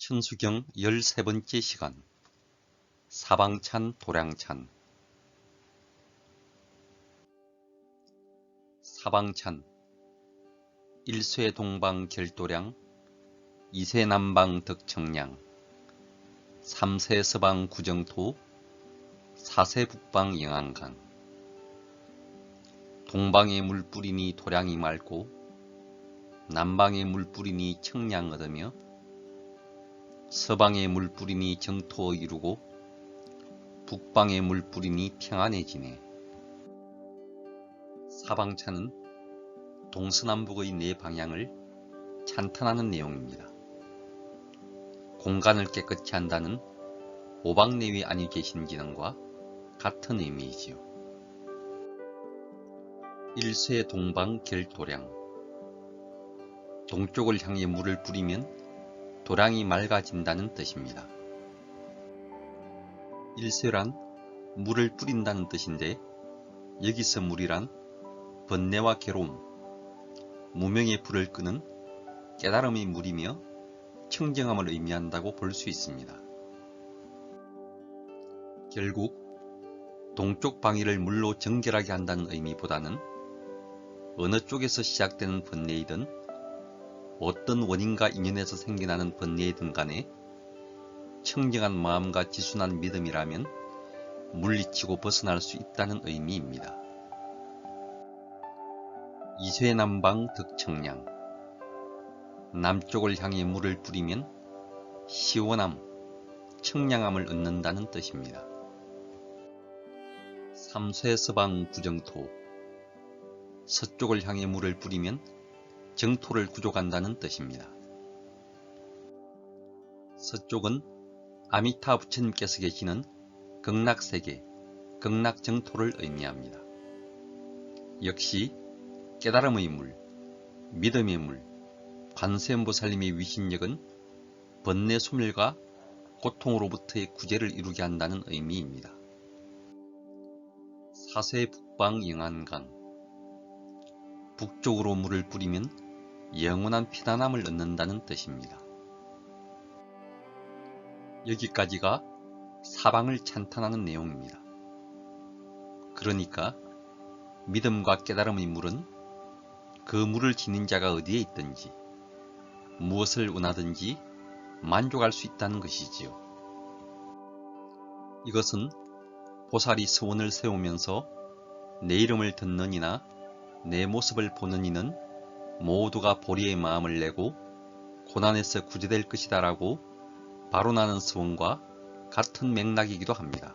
천수경 13번째 시간. 사방찬 도량찬. 사방찬. 일쇄 동방 결도량 이세 남방 덕청량. 삼세 서방 구정토 사세 북방 영안강. 동방의 물뿌리니 도량이 맑고 남방의 물뿌리니 청량 얻으며 서방의 물뿌리니 정토 이루고 북방의 물뿌리니 평안해지네. 사방차는 동서남북의 네 방향을 찬탄하는 내용입니다. 공간을 깨끗이 한다는 오방내위 안위 계신 기능과 같은 의미이지요. 일쇄 동방 결도량 동쪽을 향해 물을 뿌리면 도량이 맑아진다는 뜻입니다. 일쇄란 물을 뿌린다는 뜻인데 여기서 물이란 번뇌와 괴로움, 무명의 불을 끄는 깨달음의 물이며 청정함을 의미한다고 볼 수 있습니다. 결국 동쪽 방위를 물로 정결하게 한다는 의미보다는 어느 쪽에서 시작되는 번뇌이든 어떤 원인과 인연에서 생겨나는 번뇌이든 간에 청정한 마음과 지순한 믿음이라면 물리치고 벗어날 수 있다는 의미입니다. 이쇠남방 덕청량 남쪽을 향해 물을 뿌리면 시원함, 청량함을 얻는다는 뜻입니다. 삼쇠서방 구정토 서쪽을 향해 물을 뿌리면 정토를 구족한다는 뜻입니다. 서쪽은 아미타 부처님께서 계시는 극락세계, 극락정토를 의미합니다. 역시 깨달음의 물, 믿음의 물, 관세음보살님의 위신력은 번뇌 소멸과 고통으로부터의 구제를 이루게 한다는 의미입니다. 사세 북방 영안강 북쪽으로 물을 뿌리면 영원한 피단함을 얻는다는 뜻입니다. 여기까지가 사방을 찬탄하는 내용입니다. 그러니까 믿음과 깨달음의 물은 그 물을 지닌 자가 어디에 있든지 무엇을 원하든지 만족할 수 있다는 것이지요. 이것은 보살이 서원을 세우면서 내 이름을 듣는 이나 내 모습을 보는 이는 모두가 보리의 마음을 내고 고난에서 구제될 것이다 라고 나는 소원과 같은 맥락이기도 합니다.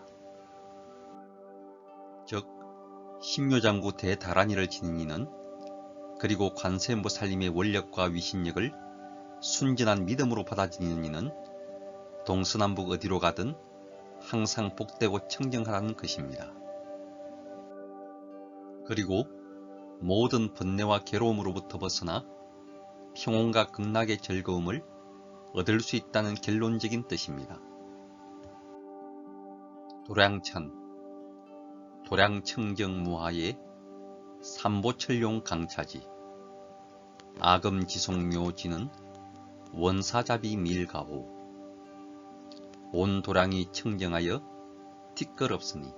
즉 신묘장구 대다란이를 지닌 이는 그리고 관세음보살님의 원력과 위신력을 순진한 믿음으로 받아들이는 이는 동서남북 어디로 가든 항상 복되고 청정하라는 것입니다. 그리고 모든 번뇌와 괴로움으로부터 벗어나 평온과 극락의 즐거움을 얻을 수 있다는 결론적인 뜻입니다. 도량천 도량청정무하의 삼보철용 강차지. 아금지속묘지는 원사자비 밀가호. 온 도량이 청정하여 티끌없으니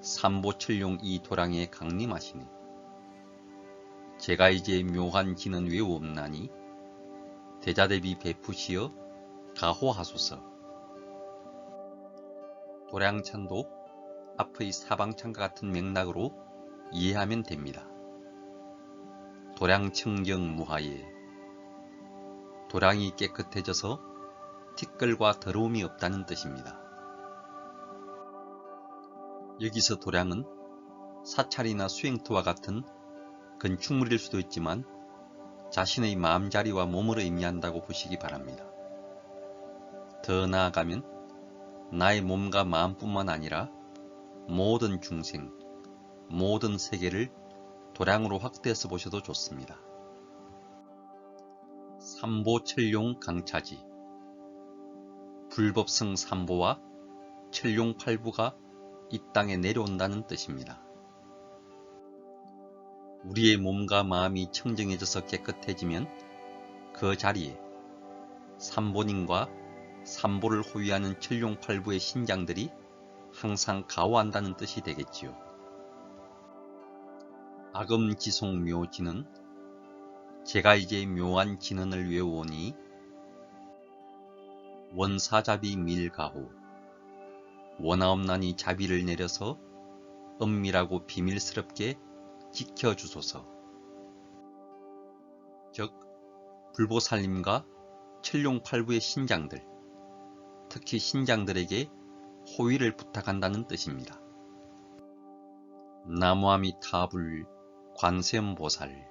삼보철용 이 도량에 강림하시니 제가 이제 묘한 기는 외우없나니 대자대비 베푸시어 가호하소서. 도량찬도 앞의 사방찬과 같은 맥락으로 이해하면 됩니다. 도량청정 무하에 도량이 깨끗해져서 티끌과 더러움이 없다는 뜻입니다. 여기서 도량은 사찰이나 수행토와 같은 건축물일 수도 있지만 자신의 마음자리와 몸을 의미한다고 보시기 바랍니다. 더 나아가면 나의 몸과 마음뿐만 아니라 모든 중생, 모든 세계를 도량으로 확대해서 보셔도 좋습니다. 삼보철용 강차지 불법성 삼보와 철용 팔부가 이 땅에 내려온다는 뜻입니다. 우리의 몸과 마음이 청정해져서 깨끗해지면 그 자리에 삼본인과 삼보를 호위하는 칠룡팔부의 신장들이 항상 가호한다는 뜻이 되겠지요. 악음지송 묘지는 제가 이제 묘한 진언을 외우오니 원사자비 밀가호 원하옵나니 자비를 내려서 은밀하고 비밀스럽게 지켜주소서. 즉 불보살님과 칠룡팔부의 신장들, 특히 신장들에게 호의를 부탁한다는 뜻입니다. 나무아미타불 관세음보살